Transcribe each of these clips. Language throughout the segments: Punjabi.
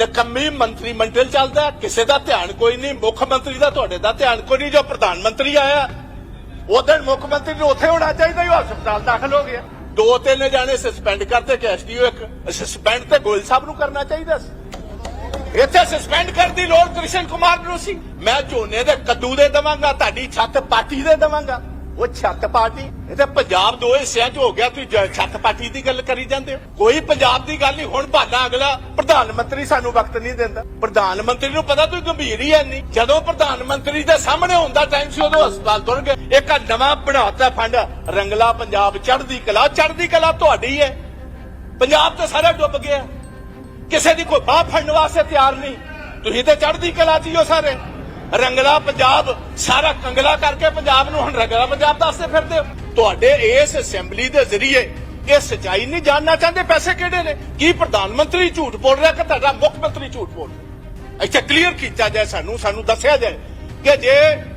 ਨਕੰਮੀ ਮੰਤਰੀ ਮੰਡਲ ਚੱਲਦਾ, ਕਿਸੇ ਦਾ ਧਿਆਨ ਕੋਈ ਨਹੀਂ, ਮੁੱਖ ਮੰਤਰੀ ਦਾ ਤੁਹਾਡੇ ਦਾ ਧਿਆਨ ਕੋਈ ਨਹੀਂ, ਜੋ ਪ੍ਰਧਾਨ ਮੰਤਰੀ ਆਇਆ ਉਦੋਂ ਮੁੱਖ ਮੰਤਰੀ ਨੂੰ ਉੱਥੇ ਹੋਣਾ ਚਾਹੀਦਾ ਉਹ ਹਸਪਤਾਲ ਦਾਖਲ ਹੋ ਗਿਆ। ਦੋ ਤਿੰਨ ਜਾਣੇ ਸਸਪੈਂਡ ਕਰਤੇ ਕਿ ਇੱਕ। ਸਸਪੈਂਡ ਤੇ ਗੋਇਲ ਸਾਹਿਬ ਨੂੰ ਕਰਨਾ ਚਾਹੀਦਾ ਸੀ। ਇੱਥੇ ਸਸਪੈਂਡ ਕਰਨ ਦੀ ਲੋੜ ਕ੍ਰਿਸ਼ਨ ਕੁਮਾਰ ਨੂੰ ਸੀ। ਮੈਂ ਝੋਨੇ ਦੇ ਕੱਦੂ ਦੇ ਦਵਾਂਗਾ, ਤੁਹਾਡੀ ਛੱਤ ਪਾਟੀ ਦੇ ਦਵਾਂਗਾ। ਉਹ ਛੱਤ ਪਾਟੀ ਇਹ ਤਾਂ ਪੰਜਾਬ ਦੋ ਹਿੱਸਿਆਂ 'ਚ ਹੋ ਗਿਆ, ਤੁਸੀਂ ਛੱਤ ਪਾਟੀ ਦੀ ਗੱਲ ਕਰੀ ਜਾਂਦੇ ਹੋ। ਕੋਈ ਪੰਜਾਬ ਦੀ ਗੱਲ ਨਹੀਂ, ਹੁਣ ਭਾਨਾ ਅਗਲਾ ਪ੍ਰਧਾਨ ਮੰਤਰੀ ਸਾਨੂੰ ਵਕਤ ਨਹੀਂ ਦਿੰਦਾ। ਪ੍ਰਧਾਨ ਮੰਤਰੀ ਨੂੰ ਪਤਾ ਤੁਸੀਂ ਗੰਭੀਰ ਹੀ ਨਹੀਂ ਜਦੋਂ ਪ੍ਰਧਾਨ ਮੰਤਰੀ ਦੇ ਸਾਹਮਣੇ ਹੁੰਦਾ ਟਾਈਮ ਸੀ, ਉਦੋਂ ਹਸਪਤਾਲ ਤੁਰ ਗਏ। ਇੱਕ ਆਹ ਨਵਾਂ ਬਣਾਤਾ ਫੰਡ, ਰੰਗਲਾ ਪੰਜਾਬ, ਚੜ੍ਹਦੀ ਕਲਾ। ਚੜ੍ਹਦੀ ਕਲਾ ਤੁਹਾਡੀ ਹੈ। ਪੰਜਾਬ ਤਾਂ ਸਾਰਾ ਡੁੱਬ ਗਿਆ। ਕਿਸੇ ਦੀ ਕੋਈ ਬਾਹ ਫੜਨ ਵਾਸਤੇ ਤਿਆਰ ਨਹੀਂ। ਤੁਸੀਂ ਤੇ ਚੜ੍ਹਦੀ ਕਲਾ ਚ ਹੀ ਹੋ ਸਾਰੇ। ਰੰਗਲਾ ਪੰਜਾਬ, ਸਾਰਾ ਕੰਗਲਾ ਕਰਕੇ ਪੰਜਾਬ ਨੂੰ ਹੁਣ ਰੰਗਲਾ ਪੰਜਾਬ ਦੱਸਦੇ ਫਿਰਦੇ ਹੋ। ਤੁਹਾਡੇ ਇਸ ਅਸੈਂਬਲੀ ਦੇ ਜ਼ਰੀਏ ਇਹ ਸਚਾਈ ਨਹੀਂ ਜਾਣਨਾ ਚਾਹੁੰਦੇ ਪੈਸੇ ਕਿਹੜੇ ਨੇ? ਕੀ ਪ੍ਰਧਾਨ ਮੰਤਰੀ ਝੂਠ ਬੋਲ ਰਿਹਾ ਕਿ ਤੁਹਾਡਾ ਮੁੱਖ ਮੰਤਰੀ ਝੂਠ ਬੋਲ ਰਿਹਾ? ਇੱਥੇ ਕਲੀਅਰ ਕੀਤਾ ਜਾਏ ਸਾਨੂੰ ਸਾਨੂੰ ਦੱਸਿਆ ਜਾਏ ਕਿ ਜੇ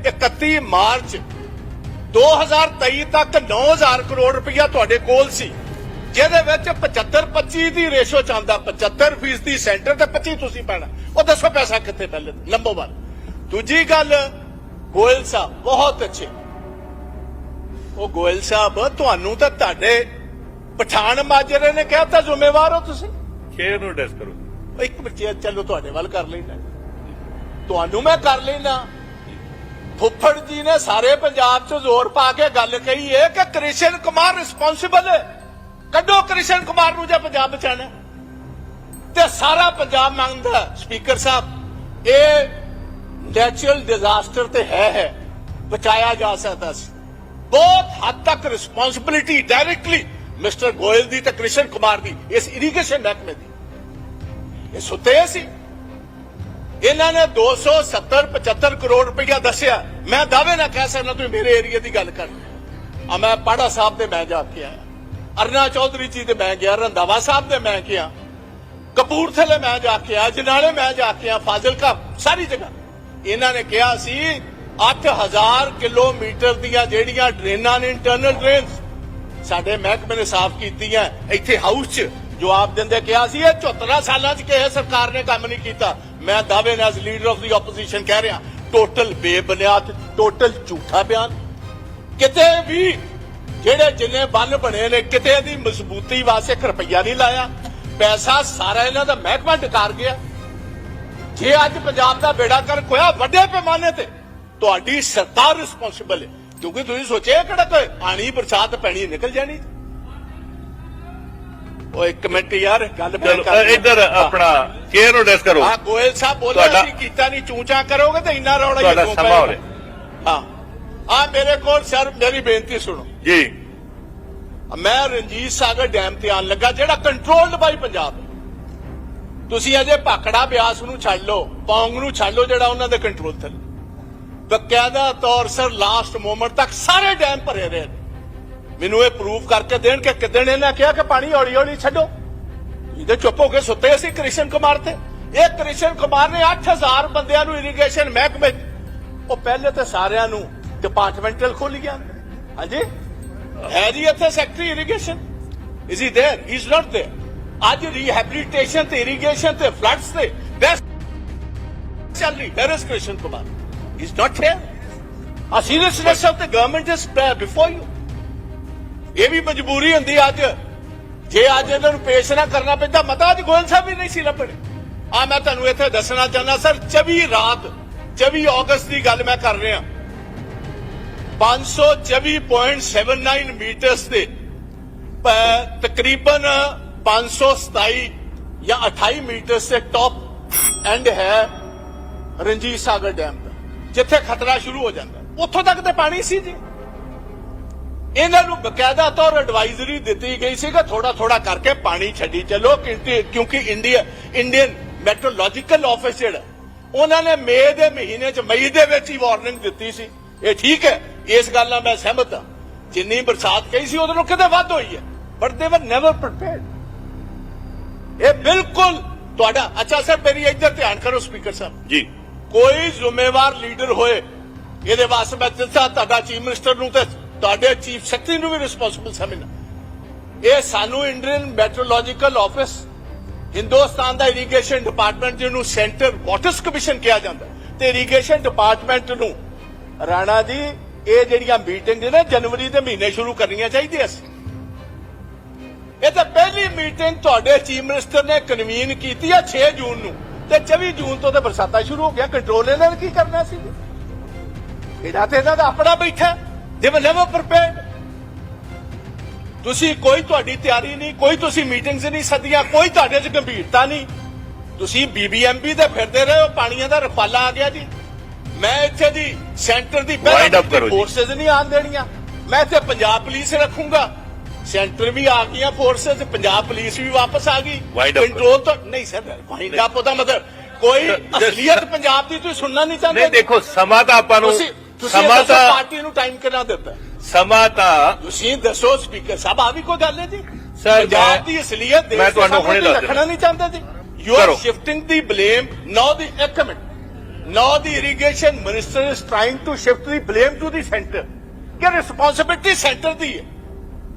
31 ਮਾਰਚ 2023 ਤੱਕ 9000 ਕਰੋੜ ਰੁਪਇਆ ਤੁਹਾਡੇ ਕੋਲ ਸੀ, ਜਿਹਦੇ ਵਿੱਚ 75 25 ਦੀ ਰੇਸ਼ੋ ਚਾਹੁੰਦਾ 75 ਫੀਸਦੀ ਸੈਂਟਰ ਤੇ 25 ਤੁਸੀਂ ਪੈਣਾ। ਉਹ ਦੱਸੋ ਪੈਸਾ ਕਿੱਥੇ ਪਹਿਲੇ ਲੰਬੋ 1 ਦੂਜੀ ਗੱਲ ਗੋਇਲ ਸਾਹਿਬ ਬਹੁਤ ਅੱਛੇ। ਉਹ ਗੋਇਲ ਸਾਹਿਬ ਤੁਹਾਨੂੰ ਤਾਂ ਤੁਹਾਡੇ ਪਠਾਨ ਮਾਜਰੇ ਨੇ ਕਿਹਾ ਤਾਂ ਜ਼ਿੰਮੇਵਾਰ ਹੋ ਤੁਸੀਂ। ਸ਼ੇਰ ਨੂੰ ਡਿਸ ਕਰੋ। ਇੱਕ ਬੱਚੇ ਚਲੋ ਤੁਹਾਡੇ ਵੱਲ ਕਰ ਲੈਣਾ ਤੁਹਾਨੂੰ ਮੈਂ ਕਰ ਲੈਣਾ ਫੁੱਫੜ ਜੀ ਨੇ ਸਾਰੇ ਪੰਜਾਬ 'ਚ ਜ਼ੋਰ ਪਾ ਕੇ ਗੱਲ ਕਹੀ ਹੈ ਕਿ ਕ੍ਰਿਸ਼ਨ ਕੁਮਾਰ ਰਿਸਪੌਂਸਿਬਲ ਹੈ ਕੱਢੋ ਕ੍ਰਿਸ਼ਨ ਕੁਮਾਰ ਨੂੰ ਜੇ ਪੰਜਾਬ ਬਚਾਣਾ ਤੇ ਸਾਰਾ ਪੰਜਾਬ ਮੰਗਦਾ ਸਪੀਕਰ ਸਾਹਿਬ। ਇਹ ਨੈਚੁਰਲ ਡਿਜ਼ਾਸਟਰ ਤੇ ਹੈ ਹੈ। ਬਚਾਇਆ ਜਾ ਸਕਦਾ ਸੀ। ਬਹੁਤ ਹੱਦ ਤੱਕ ਰਿਸਪੌਂਸਿਬਿਲਿਟੀ ਡਾਇਰੈਕਟਲੀ ਮਿਸਟਰ ਗੋਇਲ ਦੀ ਤੇ ਕ੍ਰਿਸ਼ਨ ਕੁਮਾਰ ਦੀ, ਇਸ ਇਰੀਗੇਸ਼ਨ ਮਹਿਕਮੇ ਦੀ। ਇਹ ਸੁੱਤੇ ਸੀ। ਇਹਨਾਂ ਨੇ 270 75 ਕਰੋੜ ਰੁਪਇਆ ਦੱਸਿਆ। ਮੈਂ ਦਾਅਵੇ ਨਾ ਕਹਿ ਸਕਦਾ ਤੁਸੀਂ ਮੇਰੇ ਏਰੀਆ ਦੀ ਗੱਲ ਕਰ ਆ ਮੈਂ ਪਾੜਾ ਸਾਹਿਬ ਦੇ ਮੈਂ ਜਾ ਕੇ ਆਇਆ। ਅਰਨਾ ਚੌਧਰੀ ਜੀ ਦੇ ਮੈਂ ਗਿਆ ਰੰਦਾਵਾ ਸਾਹਿਬ ਦੇ ਮੈਂ ਗਿਆ। ਕਪੂਰਥਲੇ ਮੈਂ ਜਾ ਕੇ ਆਇਆ, ਜਨਾਲੇ ਮੈਂ ਜਾ ਕੇ ਆਇਆ, ਫਾਜ਼ਿਲਕਾ, ਸਾਰੀ ਜਗ੍ਹਾ। ਇਹਨਾਂ ਨੇ ਕਿਹਾ ਸੀ 8000 ਕਿਲੋਮੀਟਰ ਦੀਆਂ ਜਿਹੜੀਆਂ ਡਰੇਨਾਂ ਨੇ ਇੰਟਰਨਲ ਡਰੇਨਸ ਸਾਡੇ ਮਹਿਕਮੇ ਨੇ ਸਾਫ਼ ਕੀਤੀਆਂ। ਇੱਥੇ ਹਾਊਸ 'ਚ ਜਵਾਬ ਦਿੰਦੇ ਕਿਹਾ ਸੀ, ਇਹ 74 ਸਾਲਾਂ 'ਚ ਕਿਸੇ ਸਰਕਾਰ ਨੇ ਕੰਮ ਨਹੀਂ ਕੀਤਾ। ਮੈਂ ਦਾਅਵੇ ਨਾਲ ਲੀਡਰ ਆਫ ਦੀ ਆਪੋਜੀਸ਼ਨ ਕਹਿ ਰਿਹਾ ਟੋਟਲ ਬੇਬੁਨਿਆਦ ਟੋਟਲ ਝੂਠਾ ਬਿਆਨ। ਕਿਤੇ ਵੀ ਜਿਹੜੇ ਜਿੰਨੇ ਬੰਨ ਬਣੇ ਨੇ, ਕਿਤੇ ਦੀ ਮਜ਼ਬੂਤੀ ਵਾਸਤੇ ਰੁਪਈਆ ਨਹੀਂ ਲਾਇਆ। ਪੈਸਾ ਸਾਰਾ ਇਹਨਾਂ ਦਾ ਮਹਿਕਮਾ ਡਕਾਰ ਗਿਆ। ਜੇ ਅੱਜ ਪੰਜਾਬ ਦਾ ਬੇੜਾ ਕਰ ਕੋਇਆ ਵੱਡੇ ਪੈਮਾਨੇ ਤੇ ਤੁਹਾਡੀ ਸਰਕਾਰ ਰਿਸਪੌਂਸਿਬਲ ਹੈ। ਕਿਉਂਕਿ ਤੁਸੀਂ ਸੋਚਿਆ ਕਿਹੜਾ ਕੋਈ ਪਾਣੀ ਬਰਸਾਤ ਪੈਣੀ ਨਿਕਲ ਜਾਣੀ। ਉਹ ਇੱਕ ਮਿੰਟ ਯਾਰ ਗੱਲ ਕਰ ਇੱਧਰ ਆਪਣਾ ਸ਼ੇਰ ਨੂੰ ਡਿਸ ਕਰੋ। ਆ ਗੋਇਲ ਸਾਹਿਬ ਬੋਲਿਆ ਸੀ ਕੀਤਾ ਨਹੀਂ ਚੂਚਾ ਕਰੋਗੇ ਤੇ ਇੰਨਾ ਰੌਲਾ ਹੀ ਤੁਹਾਡਾ ਸਮਾਂ ਹੋ। ਹਾਂ। ਆ ਮੇਰੇ ਕੋਲ ਸਰ ਮੇਰੀ ਬੇਨਤੀ ਸੁਣੋ। ਜੀ। ਮੈਂ ਰਣਜੀਤ ਸਾਗਰ ਡੈਮ ਤੇ ਆਣ ਲੱਗਾ ਜਿਹੜਾ ਕੰਟਰੋਲਡ ਬਾਈ ਪੰਜਾਬ। ਹੈ। ਤੁਸੀਂ ਅਜੇ ਭਾਖੜਾ ਬਿਆਸ ਨੂੰ ਛੱਡ ਲਓ ਪੌਂਗ ਨੂੰ ਛੱਡ ਲਓ ਜਿਹੜਾ ਉਹਨਾਂ ਦੇ ਕੰਟਰੋਲ ਥੱਲੇ ਬਕਾਇਦਾ ਤੌਰ ਸਰ ਲਾਸਟ ਮੂਮੈਂਟ ਤੱਕ ਸਾਰੇ ਡੈਮ ਭਰੇ ਰਹੇ ਨੇ ਮੈਨੂੰ ਇਹ ਪ੍ਰੂਫ ਕਰਕੇ ਦੇਣ ਕਿ ਕਿਦਣ ਇਹਨਾਂ ਕਿਹਾ ਕਿ ਪਾਣੀ ਹੌਲੀ ਹੌਲੀ ਛੱਡੋ ਇਹਦੇ ਚੁੱਪ ਹੋ ਕੇ ਸੁੱਤੇ ਸੀ ਕ੍ਰਿਸ਼ਨ ਕੁਮਾਰ ਤੇ ਇਹ ਕ੍ਰਿਸ਼ਨ ਕੁਮਾਰ ਨੇ 8000 ਬੰਦਿਆਂ ਨੂੰ ਇਰੀਗੇਸ਼ਨ ਮਹਿਕਮੇ 'ਚ, ਉਹ ਪਹਿਲੇ ਤੇ ਸਾਰਿਆਂ ਨੂੰ ਡਿਪਾਰਟਮੈਂਟਲ ਖੋਲ ਗਿਆ ਹਾਂਜੀ ਹੈ ਜੀ ਇੱਥੇ secretary irrigation is he there he is not there ਅੱਜ ਰੀਹੈਬਿਲਿਟੇਸ਼ਨ ਤੇ ਇਰੀਗੇਸ਼ਨ ਤੇ ਫਲੱਡਸ ਤੇ ਚੱਲ ਰਹੀ ਹੈ Krishan Kumar is not here. A seriousness of the government is before you ਇਹ ਵੀ ਮਜਬੂਰੀ ਹੁੰਦੀ ਅੱਜ। ਜੇ ਅੱਜ ਇਹਨਾਂ ਨੂੰ ਪੇਸ਼ ਨਾ ਕਰਨਾ ਪੈਂਦਾ, ਮਤਾ ਅੱਜ ਗੋਇਲ ਸਾਹਿਬ ਵੀ ਨਹੀਂ ਸੀ ਲੱਭਣੇ। ਆ ਮੈਂ ਤੁਹਾਨੂੰ ਇੱਥੇ ਦੱਸਣਾ ਚਾਹੁੰਦਾ, ਸਰ 24 ਰਾਤ 24 ਅਗਸਤ ਦੀ ਗੱਲ ਮੈਂ ਕਰ ਰਿਹਾ। 524.79 ਮੀਟਰਸ ਤੇ ਪ- ਤਕਰੀਬਨ 527 ਜਾਂ 28 ਮੀਟਰ ਸੇ ਟੌਪ ਐਂਡ ਹੈ ਰਣਜੀਤ ਸਾਗਰ ਡੈਮ ਦਾ, ਜਿੱਥੇ ਖਤਰਾ ਸ਼ੁਰੂ ਹੋ ਜਾਂਦਾ ਉੱਥੋਂ ਤੱਕ ਤੇ ਪਾਣੀ ਸੀ ਜੀ। ਇਹਨਾਂ ਨੂੰ ਬਕਾਇਦਾ ਤੌਰ ਐਡਵਾਈਜ਼ਰੀ ਦਿੱਤੀ ਗਈ ਸੀ ਕਿ ਥੋੜਾ ਥੋੜਾ ਕਰਕੇ ਪਾਣੀ ਛੱਡੀ ਚੱਲੋ, ਕਿਉਂਕਿ ਇੰਡੀਆ ਇੰਡੀਅਨ ਮੈਟਰੋਲੋਜੀਕਲ ਆਫਿਸ ਜਿਹੜਾ ਉਹਨਾਂ ਨੇ ਮਈ ਦੇ ਮਹੀਨੇ ਚ ਮਈ ਦੇ ਵਿੱਚ ਹੀ ਵਾਰਨਿੰਗ ਦਿੱਤੀ ਸੀ। ਇਹ ਠੀਕ ਹੈ, ਇਸ ਗੱਲ ਨਾਲ ਮੈਂ ਸਹਿਮਤ ਹਾਂ। ਜਿੰਨੀ ਬਰਸਾਤ ਕਹੀ ਸੀ, ਉਹਦੇ ਨੂੰ ਕਿਤੇ ਵੱਧ ਹੋਈ ਹੈ। ਬਟ ਦੇ ਵਰ ਨੈਵਰ ਪ੍ਰੀਪੇਅਰਡ ਇਹ ਬਿਲਕੁਲ ਤੁਹਾਡਾ ਅੱਛਾ ਸਰ ਮੇਰੀ ਇੱਧਰ ਧਿਆਨ ਕਰੋ ਸਪੀਕਰ ਸਾਹਿਬ। ਜੀ। ਕੋਈ ਜ਼ਿੰਮੇਵਾਰ ਲੀਡਰ ਹੋਏ ਇਹਦੇ ਵਾਸਤੇ ਮੈਂ ਦਿੱਤਾ ਤੁਹਾਡਾ ਚੀਫ ਮਿਨਿਸਟਰ ਨੂੰ ਤੇ ਤੁਹਾਡੇ ਚੀਫ ਸੈਕਟਰੀ ਨੂੰ ਵੀ ਰਿਸਪੌਂਸਿਬਲ ਸਮਝਣਾ ਇਹ ਸਾਨੂੰ ਇੰਡੀਅਨ ਮੈਟਰੋਲੋਜੀਕਲ ਆਫਿਸ ਹਿੰਦੁਸਤਾਨ ਦਾ ਇਰੀਗੇਸ਼ਨ ਡਿਪਾਰਟਮੈਂਟ ਜਿਹਨੂੰ ਸੈਂਟਰ ਵਾਟਰਸ ਕਮਿਸ਼ਨ ਕਿਹਾ ਜਾਂਦਾ ਤੇ ਇਰੀਗੇਸ਼ਨ ਡਿਪਾਰਟਮੈਂਟ ਨੂੰ ਰਾਣਾ ਜੀ ਇਹ ਜਿਹੜੀਆਂ ਮੀਟਿੰਗ ਨੇ ਜਨਵਰੀ ਦੇ ਮਹੀਨੇ ਸ਼ੁਰੂ ਕਰਨੀਆਂ ਚਾਹੀਦੀਆਂ ਸੀ। ਇਹ ਤਾਂ ਪਹਿਲੀ ਮੀਟਿੰਗ ਤੁਹਾਡੇ ਚੀਫ ਮਿਨਿਸਟਰ ਨੇ ਕਨਵੀਨ ਕੀਤੀ ਆ 6 ਜੂਨ ਨੂੰ। ਤੇ 24 ਜੂਨ ਤੋਂ ਤੇ ਬਰਸਾਤਾਂ ਸ਼ੁਰੂ ਹੋ ਗਿਆ ਕੰਟਰੋਲ ਇਹਨਾਂ ਨੇ ਕੀ ਕਰਨਾ ਸੀ? ਇਹਦਾ ਤੇ ਇਹਨਾਂ ਦਾ ਆਪਣਾ ਬੈਠਾ ਦੇ ਵਰ ਨੈਵਰ ਪ੍ਰਿਪੇਅਰਡ ਤੁਸੀਂ ਕੋਈ ਤੁਹਾਡੀ ਤਿਆਰੀ ਨਹੀਂ ਕੋਈ ਤੁਸੀਂ ਮੀਟਿੰਗਸ ਨਹੀਂ ਸੱਦੀਆਂ ਕੋਈ ਤੁਹਾਡੇ 'ਚ ਗੰਭੀਰਤਾ ਨਹੀਂ। ਤੁਸੀਂ ਬੀਬੀਐਮਬੀ ਤੇ ਫਿਰਦੇ ਰਹੇ ਹੋ ਪਾਣੀਆਂ ਦਾ ਰਖਵਾਲਾ ਆ ਗਿਆ ਜੀ। ਮੈਂ ਇੱਥੇ ਦੀ ਸੈਂਟਰ ਦੀ ਜੀ। ਫੋਰਸਸ ਨਹੀਂ ਆਣ ਦੇਣੀਆਂ। ਮੈਂ ਇੱਥੇ ਪੰਜਾਬ ਪੁਲਿਸ ਰੱਖੂੰਗਾ। ਸੈਂਟਰ ਵੀ ਆ ਗਈਆਂ ਫੋਰਸਸ ਪੰਜਾਬ ਪੁਲਿਸ ਵੀ ਵਾਪਸ ਆ ਗਈ। Wind up ਕੰਟਰੋਲ ਤਾਂ ਨਹੀਂ ਸਰ ਵਾਈਂਡ ਅਪ ਉਹਦਾ ਮਤਲਬ ਕੋਈ Just- ਅਸਲੀਅਤ ਪੰਜਾਬ ਦੀ ਤੁਸੀਂ ਸੁਣਨਾ ਨਹੀਂ ਚਾਹੁੰਦੇ। ਨਹੀਂ ਦੇਖੋ ਸਮਾਂ ਤਾਂ ਆਪਾਂ ਨੂੰ ਤੁਸੀਂ ਤੁਸੀਂ ਇਹ ਸਮਾਂ ਦੱਸੋ ਤਾਂ ਪਾਰਟੀ ਨੂੰ ਟਾਈਮ ਕਿੰਨਾ ਦਿੱਤਾ। ਸਮਾਂ ਤਾਂ ਤੁਸੀਂ ਦੱਸੋ ਸਪੀਕਰ ਸਾਹਿਬ ਆ ਵੀ ਕੋਈ ਗੱਲ ਹੈ ਜੀ? Sir, ਪੰਜਾਬ ਦੀ ਅਸਲੀਅਤ ਮੈਂ ਤੁਹਾਨੂੰ ਹੁਣੇ ਦੱਸ ਰੱਖਣਾ ਨਹੀਂ ਚਾਹੁੰਦੇ ਜੀ। ਯੂ ਆਰ ਕਰੋ। Shifting the blame now the ਇੱਕ minute. Now the irrigation minister is trying to shift the blame to the centre ਕਿ ਰਿਸਪੌਂਸਿਬਿਲਟੀ ਸੈਂਟਰ ਦੀ ਹੈ।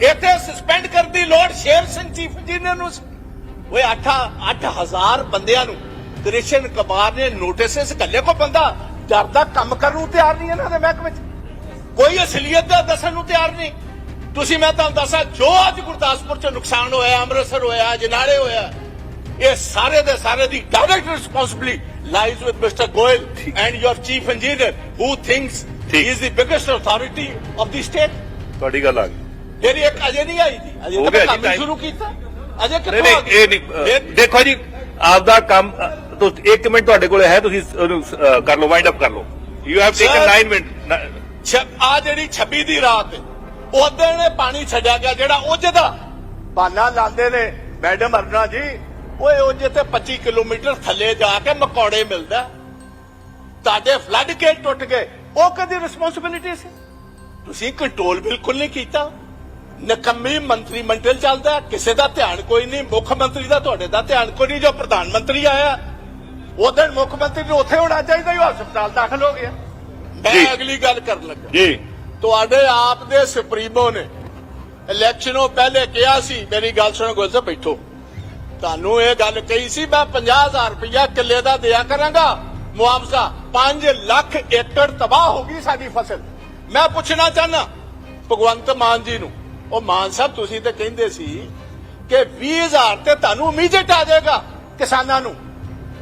ਇੱਥੇ ਸਸਪੈਂਡ ਕਰਨ ਦੀ ਲੋੜ ਸ਼ੇਰ ਸਿੰਘ ਚੀਫ ਇੰਜੀਨੀਅਰ ਨੂੰ ਸੀ। ਓਏ 8 8000 ਬੰਦਿਆਂ ਨੂੰ ਕ੍ਰਿਸ਼ਨ ਕੁਮਾਰ ਨੇ ਨੋਟਿਸਸ ਕੱਲੇ ਕੋ ਬੰਦਾ ਡਰਦਾ ਕੰਮ ਕਰਨ ਨੂੰ ਤਿਆਰ ਨਹੀਂ ਇਹਨਾਂ ਦੇ ਮਹਿਕਮੇ ਵਿੱਚ ਕੋਈ ਅਸਲੀਅਤ ਦਾ ਦੱਸਣ ਨੂੰ ਤਿਆਰ ਨਹੀਂ। ਤੁਸੀਂ ਮੈਂ ਤੁਹਾਨੂੰ ਦੱਸਾਂ ਜੋ ਅੱਜ ਗੁਰਦਾਸਪੁਰ ਚ ਨੁਕਸਾਨ ਹੋਇਆ ਅੰਮ੍ਰਿਤਸਰ ਹੋਇਆ ਜਨਾੜੇ ਹੋਇਆ ਇਹ ਸਾਰੇ ਦੇ ਸਾਰੇ ਦੀ direct responsibility lies with mister Goyal and your chief engineer who thinks he. Is the biggest authority of the state ਤੁਹਾਡੀ ਗੱਲ ਆ ਗਈ। ਜਿਹੜੀ ਇੱਕ ਅਜੇ ਨਹੀਂ ਆਈ ਜੀ। ਅਜੇ ਤਾਂ ਕੰਮ ਸ਼ੁਰੂ ਕੀਤਾ। ਅਜੇ ਕਿੱਥੋਂ ਨਹੀਂ ਆ ਗਈ? ਇਹ ਨਹੀਂ ਦੇਖੋ ਜੀ ਆਪਦਾ ਕੰਮ ਤੁਸੀਂ 1 ਮਿੰਟ ਤੁਹਾਡੇ ਕੋਲ ਹੈ ਤੁਸੀਂ ਕਰ ਲਓ ਵਾਈਂਡ ਅਪ ਕਰ ਲਓ। You have taken Sir- 9 minute ਆ ਜਿਹੜੀ 26 ਦੀ ਰਾਤ ਉਦੋਂ ਨੇ ਪਾਣੀ ਛੱਡਿਆ ਗਿਆ ਜਿਹੜਾ ਉਹਦੇ ਦਾ ਬਾਨਾ ਲਾਉਂਦੇ ਨੇ ਮੈਡਮ ਅਰਨਾ ਜੀ ਓਏ ਉਹਦੇ ਤੇ 25 ਕਿਲੋਮੀਟਰ ਥੱਲੇ ਜਾ ਕੇ ਮਕੌੜੇ ਮਿਲਦਾ। ਤੁਹਾਡੇ ਫਲੱਡ ਗੇਟ ਟੁੱਟ ਗਏ ਉਹ ਕਦੀ ਰਿਸਪੌਂਸਿਬਿਲਿਟੀ ਸੀ ਤੁਸੀਂ ਕੰਟਰੋਲ ਬਿਲਕੁਲ ਨਹੀਂ ਕੀਤਾ। ਨਕੰਮੀ ਮੰਤਰੀ ਮੰਡਲ ਚੱਲਦਾ ਕਿਸੇ ਦਾ ਧਿਆਨ ਕੋਈ ਨਹੀਂ ਮੁੱਖ ਮੰਤਰੀ ਦਾ ਤੁਹਾਡੇ ਦਾ ਧਿਆਨ ਕੋਈ ਨਹੀਂ ਜੋ ਪ੍ਰਧਾਨ ਮੰਤਰੀ ਆਇਆ ਉਦੋਂ ਮੁੱਖ ਮੰਤਰੀ ਨੂੰ ਉੱਥੇ ਹੋਣਾ ਚਾਹੀਦਾ ਉਹ ਹਸਪਤਾਲ ਦਾਖਲ ਹੋ ਗਿਆ। ਮੈਂ ਅਗਲੀ ਗੱਲ ਕਰਨ ਲੱਗਾ। ਜੀ। ਤੁਹਾਡੇ ਆਪ ਦੇ ਸੁਪਰੀਮੋ ਨੇ ਇਲੈਕਸ਼ਨੋਂ ਪਹਿਲੇ ਕਿਹਾ ਸੀ ਮੇਰੀ ਗੱਲ ਸੁਣੋ ਸਾਹਿਬ ਬੈਠੋ। ਤੁਹਾਨੂੰ ਇਹ ਗੱਲ ਕਹੀ ਸੀ ਮੈਂ 50000 ਰੁਪਇਆ ਕਿੱਲੇ ਦਾ ਦਿਆ ਕਰਾਂਗਾ। ਮੁਆਵਜ਼ਾ 5 ਲੱਖ ਏਕੜ ਤਬਾਹ ਹੋ ਗਈ ਸਾਡੀ ਫਸਲ। ਮੈਂ ਪੁੱਛਣਾ ਚਾਹਨਾ ਭਗਵੰਤ ਮਾਨ ਜੀ ਨੂੰ ਉਹ ਮਾਨ ਸਾਹਿਬ, ਤੁਸੀਂ ਤੇ ਕਹਿੰਦੇ ਸੀ ਕਿ 20000 ਤੇ ਤੁਹਾਨੂੰ ਇਮੀਡੀਏਟ ਆ ਜਾਏਗਾ ਕਿਸਾਨਾਂ ਨੂੰ।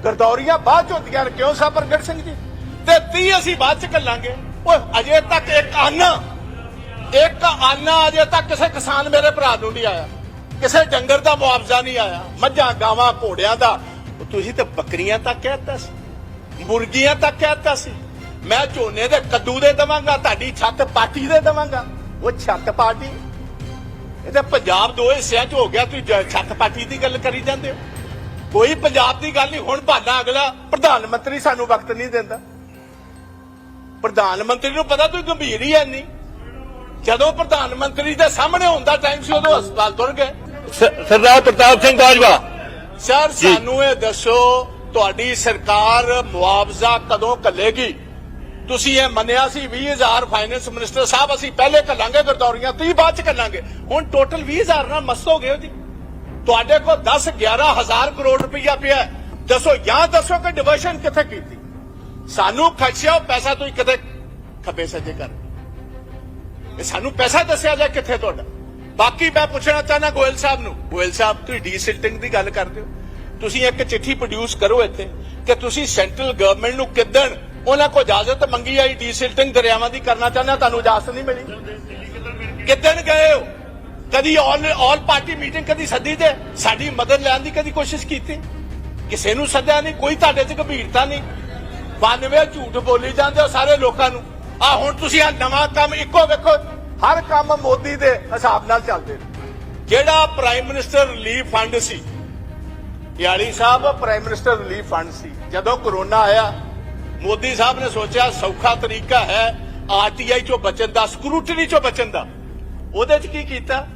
ਗਰਦੌਰੀਆਂ ਬਾਅਦ ਚ ਹੁੰਦੀਆਂ ਨੇ, ਕਿਉਂ ਸਾਹਿਬ ਪ੍ਰਗਟ ਸਿੰਘ ਜੀ? ਤੇ 30 ਅਸੀਂ ਬਾਅਦ ਚ ਕੱਲਾਂਗੇ। ਓਏ, ਅਜੇ ਤੱਕ ਇੱਕ ਅੰਨ, ਇੱਕ ਆਨਾ ਅਜੇ ਤੱਕ ਕਿਸੇ ਕਿਸਾਨ ਮੇਰੇ ਭਰਾ ਨੂੰ ਨਹੀਂ ਆਇਆ। ਕਿਸੇ ਡੰਗਰ ਦਾ ਮੁਆਵਜ਼ਾ ਨਹੀਂ ਆਇਆ, ਮੱਝਾਂ, ਗਾਵਾਂ, ਘੋੜਿਆਂ ਦਾ। ਉਹ ਤੁਸੀਂ ਤੇ ਬੱਕਰੀਆਂ ਤੱਕ ਕਹਿਤਾ ਸੀ, ਮੁਰਗੀਆਂ ਤੱਕ ਕਹਿਤਾ ਸੀ। ਮੈਂ ਝੋਨੇ ਦੇ ਕੱਦੂ ਦੇ ਦਵਾਂਗਾ, ਤੁਹਾਡੀ ਛੱਤ ਪਾਟੀ ਦੇ ਦਵਾਂਗਾ। ਉਹ ਛੱਤ ਪਾਰਟੀ ਇਹ ਤਾਂ ਪੰਜਾਬ ਦੋ ਹਿੱਸਿਆਂ 'ਚ ਹੋ ਗਿਆ ਤੁਸੀਂ ਛੱਤ ਪਾਟੀ ਦੀ ਗੱਲ ਕਰੀ ਜਾਂਦੇ ਹੋ। ਕੋਈ ਪੰਜਾਬ ਦੀ ਗੱਲ ਨਹੀਂ ਹੁਣ ਬਹਾਨਾ ਅਗਲਾ ਪ੍ਰਧਾਨ ਮੰਤਰੀ ਸਾਨੂੰ ਵਕਤ ਨਹੀਂ ਦਿੰਦਾ। ਪ੍ਰਧਾਨ ਮੰਤਰੀ ਨੂੰ ਪਤਾ ਤੁਸੀਂ ਗੰਭੀਰ ਹੀ ਐ ਨਹੀਂ। ਜਦੋਂ ਪ੍ਰਧਾਨ ਮੰਤਰੀ ਦੇ ਸਾਹਮਣੇ ਹੁੰਦਾ ਟਾਈਮ ਸੀ ਉਦੋਂ ਹਸਪਤਾਲ ਤੁਰ ਗਏ। ਸਰਦਾਰ ਪ੍ਰਤਾਪ ਸਿੰਘ ਬਾਜਵਾ। ਸਰ। ਸਾਨੂੰ ਇਹ ਦੱਸੋ ਤੁਹਾਡੀ ਸਰਕਾਰ ਮੁਆਵਜ਼ਾ ਕਦੋਂ ਕੱਲੇਗੀ ਤੁਸੀਂ ਇਹ ਮੰਨਿਆ ਸੀ 20000 ਫਾਈਨੈਂਸ ਮਿਨਿਸਟਰ ਸਾਹਿਬ, ਅਸੀਂ ਪਹਿਲੇ ਕੱਲਾਂਗੇ ਗਰਦੌਰੀਆਂ 30 ਬਾਅਦ ਚ ਕੱਲਾਂਗੇ ਹੁਣ ਟੋਟਲ 20000 ਨਾਲ ਮਸਤ ਹੋ ਗਏ ਹੋ ਜੀ। ਤੁਹਾਡੇ ਕੋਲ 10 11000 ਕਰੋੜ ਰੁਪਈਆ ਪਿਆ ਦੱਸੋ, ਜਾਂ ਦੱਸੋ ਕਿ ਡਿਵਰਸ਼ਨ ਕਿੱਥੇ ਕੀਤੀ? ਸਾਨੂੰ ਖਰਚਿਆ, ਪੈਸਾ ਤੁਸੀਂ ਕਿਤੇ ਖੱਬੇ ਸੱਜੇ ਕਰ ਇਹ ਸਾਨੂੰ ਪੈਸਾ ਦੱਸਿਆ ਜਾ ਕਿੱਥੇ ਤੁਹਾਡਾ? ਬਾਕੀ ਮੈਂ ਪੁੱਛਣਾ ਚਾਹਨਾ ਗੋਇਲ ਸਾਹਿਬ ਨੂੰ। ਗੋਇਲ ਸਾਹਿਬ, ਤੁਸੀਂ ਡੀਸਿਲਟਿੰਗ ਦੀ ਗੱਲ ਕਰਦੇ ਹੋ। ਤੁਸੀਂ ਇੱਕ ਚਿੱਠੀ ਪ੍ਰੋਡਿਊਸ ਕਰੋ ਇੱਥੇ ਕਿ ਤੁਸੀਂ ਸੈਂਟਰਲ ਗਵਰਨਮੈਂਟ ਨੂੰ ਕਿਦਣ ਉਹਨਾਂ ਕੋਲ ਇਜਾਜ਼ਤ ਮੰਗੀ ਆਈ, ਡੀਸਿਲਟਿੰਗ ਦਰਿਆਵਾਂ ਦੀ ਕਰਨਾ ਚਾਹੁੰਦਾ ਤੁਹਾਨੂੰ ਇਜਾਜ਼ਤ ਨਹੀਂ ਮਿਲੀ। ਕਿਦਣ ਗਏ ਹੋ? ਕਦੀ ਆਲ ਆਲ ਪਾਰਟੀ ਮੀਟਿੰਗ ਕਦੀ ਸੱਦੀ ਤੇ? ਸਾਡੀ ਮਦਦ ਲੈਣ ਦੀ ਕਦੀ ਕੋਸ਼ਿਸ਼ ਕੀਤੀ? ਕਿਸੇ ਨੂੰ ਸੱਦਿਆ ਨਹੀਂ, ਕੋਈ ਤੁਹਾਡੇ 'ਚ ਗੰਭੀਰਤਾ ਨਹੀਂ। 92 ਝੂਠ ਬੋਲੀ ਜਾਂਦੇ ਹੋ ਸਾਰੇ ਲੋਕਾਂ ਨੂੰ। ਆ ਹੁਣ ਤੁਸੀਂ ਆ ਨਵਾਂ ਕੰਮ ਇੱਕੋ ਵੇਖੋ, ਹਰ ਕੰਮ ਮੋਦੀ ਦੇ ਹਿਸਾਬ ਨਾਲ ਚੱਲਦੇ ਜਿਹੜਾ ਪ੍ਰਾਈਮ ਮਿਨਿਸਟਰ ਰਿਲੀਫ ਫੰਡ ਸੀ ਯਾਲੀ ਸਾਹਿਬ ਪ੍ਰਾਈਮ ਮਿਨਿਸਟਰ ਰਿਲੀਫ ਫੰਡ ਸੀ। ਜਦੋਂ ਕਰੋਨਾ ਆਇਆ ਮੋਦੀ ਸਾਹਿਬ ਨੇ ਸੋਚਿਆ ਸੌਖਾ ਤਰੀਕਾ ਹੈ ਆਰਟੀਆਈ ਚੋਂ ਬਚਣ ਦਾ ਸਕਰੂਟਨੀ ਚੋਂ ਬਚਣ ਦਾ। ਉਹਦੇ ਚ ਕੀ ਕੀਤਾ?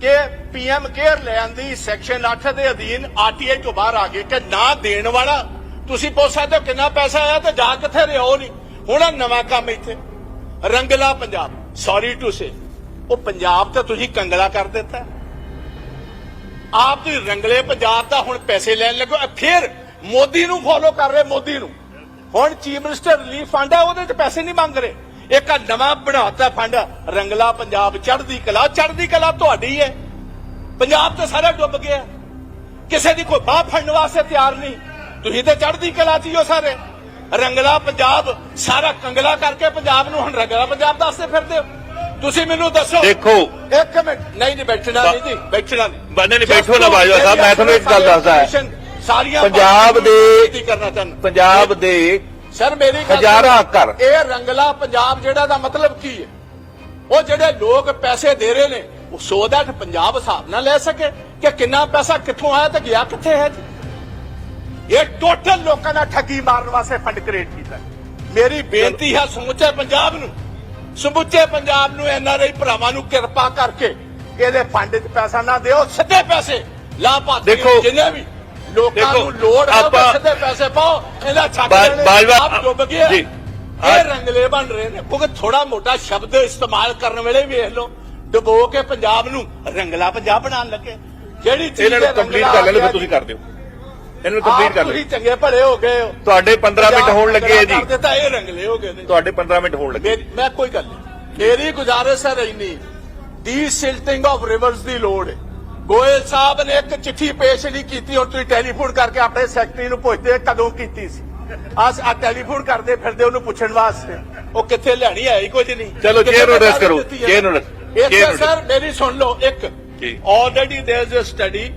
ਕਿ ਪੀਐਮ ਕੇਅਰ ਲੈਣ ਦੀ ਸੈਕਸ਼ਨ 8 ਦੇ ਅਧੀਨ ਆਰਟੀਆਈ ਤੋਂ ਬਾਹਰ ਆ ਗਏ ਕਿ ਨਾ ਦੇਣ ਵਾਲਾ, ਤੁਸੀਂ ਪੁੱਛ ਸਕਦੇ ਹੋ ਕਿੰਨਾ ਪੈਸਾ ਆਇਆ ਤੇ ਜਾ ਕਿੱਥੇ ਰਿਹਾ ਉਹ ਨਹੀਂ। ਹੁਣ ਨਵਾਂ ਕੰਮ ਇੱਥੇ। Rangla Punjab. Sorry to say ਉਹ ਪੰਜਾਬ ਤਾਂ ਤੁਸੀਂ ਕੰਗਲਾ ਕਰ ਦਿੱਤਾ। ਆਪ ਤੁਸੀਂ ਰੰਗਲੇ ਪੰਜਾਬ ਦਾ ਹੁਣ ਪੈਸੇ ਲੈਣ ਲੱਗੋ ਫਿਰ ਮੋਦੀ ਨੂੰ ਫੋਲੋ ਕਰ ਰਹੇ ਮੋਦੀ ਨੂੰ। ਹੁਣ ਚੀਫ ਮਿਨਿਸਟਰ ਰਿਲੀਫ ਫੰਡ ਹੈ ਉਹਦੇ ਚ ਪੈਸੇ ਨਹੀਂ ਮੰਗ ਰਹੇ। ਇੱਕ ਨਵਾਂ ਬਣਾਤਾ ਫੰਡ ਰੰਗਲਾ ਪੰਜਾਬ ਚੜ੍ਹਦੀ ਕਲਾ ਚੜ੍ਹਦੀ ਕਲਾ ਤੁਹਾਡੀ ਹੈ ਪੰਜਾਬ ਤਾਂ ਸਾਰਾ ਡੁੱਬ ਗਿਆ। ਕਿਸੇ ਦੀ ਕੋਈ ਬਾਹ ਫੜਨ ਵਾਸਤੇ ਤਿਆਰ ਨਹੀਂ। ਤੁਸੀਂ ਤੇ ਚੜ੍ਹਦੀ ਕਲਾ ਚ ਹੀ ਹੋ ਸਾਰੇ। ਰੰਗਲਾ ਪੰਜਾਬ ਸਾਰਾ ਕੰਗਲਾ ਕਰਕੇ ਪੰਜਾਬ ਨੂੰ ਹੁਣ ਰੰਗਲਾ ਪੰਜਾਬ ਦੱਸਦੇ ਫਿਰਦੇ ਹੋ। ਤੁਸੀਂ ਮੈਨੂੰ ਦੱਸੋ। ਦੇਖੋ। ਇੱਕ ਮਿੰਟ। ਨਹੀਂ ਨਹੀਂ ਬੈਠਣਾ ਨਹੀਂ ਜੀ ਬੈਠਣਾ ਨਹੀਂ। ਬੰਦੇ ਨੇ ਬੈਠੋ ਨਾ ਬਾਜਵਾ ਸਾਹਿਬ, ਮੈਂ ਤੁਹਾਨੂੰ ਇੱਕ ਗੱਲ ਦੱਸਦਾ। ਹਾਂ। ਸਾਰੀਆਂ ਪੰਜਾਬ ਦੇ- ਕਰਨਾ ਚਾਹੁੰਦਾ ਪੰਜਾਬ ਦੇ ਸਰ ਮੇਰੀ ਹਜ਼ਾਰਾਂ ਘਰ। ਇਹ ਰੰਗਲਾ ਪੰਜਾਬ ਜਿਹੜਾ ਦਾ ਮਤਲਬ ਕੀ ਹੈ ਉਹ ਜਿਹੜੇ ਲੋਕ ਪੈਸੇ ਦੇ ਰਹੇ ਨੇ ਉਹ ਸੋ ਦੈਟ ਪੰਜਾਬ ਹਿਸਾਬ ਨਾਲ ਲੈ ਸਕੇ ਕਿ ਕਿੰਨਾ ਪੈਸਾ ਕਿੱਥੋਂ ਆਇਆ ਤੇ ਗਿਆ ਕਿੱਥੇ ਹੈ ਜੀ ਇਹ ਟੋਟਲ ਲੋਕਾਂ ਦਾ ਠੱਗੀ ਮਾਰਨ ਵਾਸਤੇ ਫੰਡ ਕ੍ਰੀਏਟ ਕੀਤਾ। ਮੇਰੀ ਬੇਨਤੀ ਹੈ ਸਮੁੱਚੇ ਪੰਜਾਬ ਨੂੰ ਸਮੁੱਚੇ ਪੰਜਾਬ ਨੂੰ ਐਨਆਰਆਈ ਭਰਾਵਾਂ ਨੂੰ ਕਿਰਪਾ ਕਰਕੇ ਇਹਦੇ ਫੰਡ 'ਚ ਪੈਸਾ ਨਾ ਦਿਓ ਸਿੱਧੇ ਪੈਸੇ ਲਾਭਪਾਤਰੀ ਦੇਖੋ- ਜਿੰਨੇ ਵੀ ਲੋਕਾਂ ਨੂੰ ਲੋੜ ਹੈ ਪੈਸੇ ਪਾਓ ਇਹਦਾ ਛੱਡ ਬਾ- ਦੇਣੇ ਬਾਜਵਾ- ਆਪ ਡੁੱਬ ਗਏ ਜੀ। ਇਹ ਰੰਗਲੇ ਬਣ ਰਹੇ ਨੇ। ਕਿਉਂਕਿ ਥੋੜਾ ਮੋਟਾ ਸ਼ਬਦ ਇਸਤੇਮਾਲ ਕਰਨ ਵੇਲੇ ਵੇਖ ਲਓ ਡੁਬੋ ਕੇ ਪੰਜਾਬ ਨੂੰ ਰੰਗਲਾ ਪੰਜਾਬ ਬਣਾਉਣ ਲੱਗੇ। ਜਿਹੜੀ ਚੀਜ਼ ਇਹਨਾਂ ਨੂੰ ਦੇ ਕੰਪਲੀਟ ਰੰਗਲਾ ਕਰ ਲੈਣ ਆ ਫਿਰ ਤੁਸੀਂ ਕਰ ਦਿਓ। ਇਹਨਾਂ ਨੂੰ ਕੰਪਲੀਟ ਕਰ ਤੁਸੀਂ ਲਿਓ ਚੰਗੇ ਭਲੇ ਹੋ ਗਏ ਹੋ। ਤੁਹਾਡੇ 15 ਮਿੰਟ ਹੋਣ ਲੱਗੇ ਜੀ। ਦਿੱਤਾ ਇਹ ਰੰਗਲੇ ਹੋ ਗਏ ਨੇ। ਤੁਹਾਡੇ 15 ਮਿੰਟ ਹੋਣ ਲੱਗੇ। ਮੈਂ ਕੋਈ ਗੱਲ ਨਹੀਂ। ਮੇਰੀ ਗੁਜ਼ਾਰਿਸ਼ ਹੈ ਇੰਨੀ ਡੀਸਿਲਟਿੰਗ ਆਫ ਰਿਵਰਸ ਦੀ ਲੋੜ ਹੈ। ਗੋਇਲ ਸਾਹਿਬ ਨੇ ਇੱਕ ਚਿੱਠੀ ਪੇਸ਼ ਨਹੀਂ ਕੀਤੀ ਔਰ ਤੁਸੀਂ ਟੈਲੀਫੋਨ ਕਰਕੇ ਆਪਣੇ ਸੈਕਟਰੀ ਨੂੰ ਪੁੱਛਦੇ ਕਦੋਂ ਕੀਤੀ ਸੀ ਆਸ ਆ ਟੈਲੀਫੋਨ ਕਰਦੇ ਫਿਰਦੇ ਉਹਨੂੰ ਪੁੱਛਣ ਵਾਸਤੇ ਉਹ ਕਿੱਥੇ ਲੈਣੀ ਹੈ ਹੀ ਕੁਝ ਨਹੀਂ ਚਲੋ, ਕਿੱਥੇ chair ਨੂੰ address ਗੱਲ ਕਰੋ, ਦਿੱਤੀ ਹੈ? chair ਨੂੰ address- chair ਇੱਥੇ ਨੂੰ ਸਰ ਮੇਰੀ ਸੁਣ ਲਓ ਇੱਕ ਜੀ। Already there is a study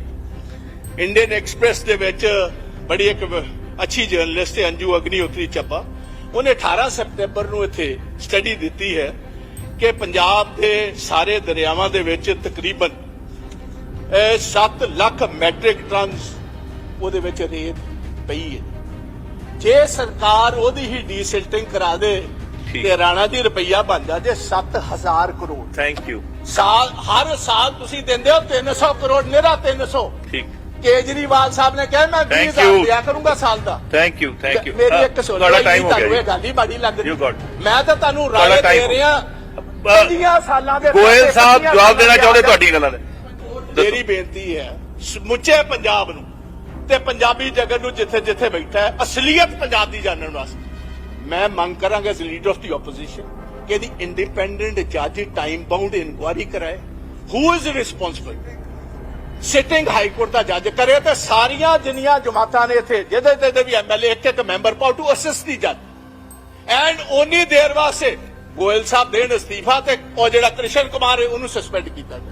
Indian Express ਦੇ ਵਿੱਚ ਬੜੀ ਇੱਕ ਅੱਛੀ ਜਰਨਲਿਸਟ ਹੈ ਅੰਜੂ ਅਗਨੀਹੋਤਰੀ ਚੱਪਾ ਉਹਨੇ 18 ਸਤੰਬਰ ਨੂੰ ਇੱਥੇ ਸਟੱਡੀ ਦਿੱਤੀ ਹੈ ਕਿ ਪੰਜਾਬ ਦੇ ਸਾਰੇ ਦਰਿਆਵਾਂ ਦੇ ਵਿੱਚ ਤਕਰੀਬਨ 7 ਲੱਖ ਮੈਟ੍ਰਿਕ ਟਨਸ ਉਹਦੇ ਵਿੱਚ ਰੇਤ ਪਈ ਹੈ। ਜੇ ਸਰਕਾਰ ਉਹਦੀ ਹੀ ਡੀਸਿਲਟਿੰਗ ਕਰਾ ਦੇ। ਤੇ ਰਾਣਾ ਜੀ ਰੁਪਈਆ ਬਣ ਜਾ ਜੇ 7000 ਕਰੋੜ। ਥੈਂਕ ਯੂ ਸਾਲ ਹਰ ਸਾਲ ਤੁਸੀਂ ਦਿੰਦੇ ਹੋ 300 ਕਰੋੜ ਨਿਹਰਾ 300 ਠੀਕ। ਕੇਜਰੀਵਾਲ ਸਾਹਿਬ ਨੇ ਕਿਹਾ ਮੈਂ Thank 20000 you. ਦਿਆ ਕਰੂੰਗਾ ਸਾਲ ਦਾ। ਥੈਂਕ ਯੂ ਥੈਂਕ ਯੂ ਮੇਰੀ ਇੱਕ ਸੁਣ ਤੁਹਾਡਾ ਟਾਈਮ ਹੋ ਗਿਆ ਇਹ ਗੱਲ ਹੀ ਬੜੀ ਲੱਗ got ਮੈਂ ਤਾਂ ਤੁਹਾਨੂੰ ਤੁਹਾਡਾ ਰਾਏ ਦੇ ਰਿਹਾ ਅ, ਪੰਜੀਆਂ ਸਾਲਾਂ ਦੇ ਗੋਇਲ ਸਾਹਿਬ ਜਵਾਬ ਦੇਣਾ ਚਾਹੁੰਦੇ ਦੇ ਤੁਹਾਡੀਆਂ ਗੱਲਾਂ ਦੇ। ਮੇਰੀ ਬੇਨਤੀ ਹੈ ਸਮੁੱਚੇ ਪੰਜਾਬ ਨੂੰ ਤੇ ਪੰਜਾਬੀ ਜਗਤ ਨੂੰ ਜਿੱਥੇ ਜਿੱਥੇ ਬੈਠਾ ਹੈ, ਅਸਲੀਅਤ ਪੰਜਾਬ ਦੀ ਜਾਣਨ ਵਾਸਤੇ। ਮੈਂ ਮੰਗ ਕਰਾਂਗਾ as leader of the opposition ਕਿ ਦੀ ਇੰਡੀਪੈਂਡੈਂਟ ਜੱਜ ਟਾਈਮ ਬਾਉਂਡ ਇਨਕੁਆਰੀ ਕਰਾਏ। Who is responsible sitting high court ਦਾ ਜੱਜ ਕਰੇ ਤੇ ਸਾਰੀਆਂ ਜਿੰਨੀਆਂ ਜਮਾਤਾਂ ਨੇ ਇੱਥੇ, ਜਿਹਦੇ ਜਿਹਦੇ ਵੀ ਐਮਐਲਏ ਇੱਕ ਇੱਕ ਮੈਂਬਰ ਪਾਉ ਟੂ ਅਸਿਸਟ ਦੀ ਜੱਜ ਐਂਡ ਓਨੀ ਦੇਰ ਵਾਸਤੇ ਗੋਇਲ ਸਾਹਿਬ ਦੇਣ ਅਸਤੀਫਾ ਤੇ ਉਹ ਜਿਹੜਾ ਕ੍ਰਿਸ਼ਨ ਕੁਮਾਰ ਹੈ, ਉਹਨੂੰ ਸਸਪੈਂਡ ਕੀਤਾ ਜਾਏ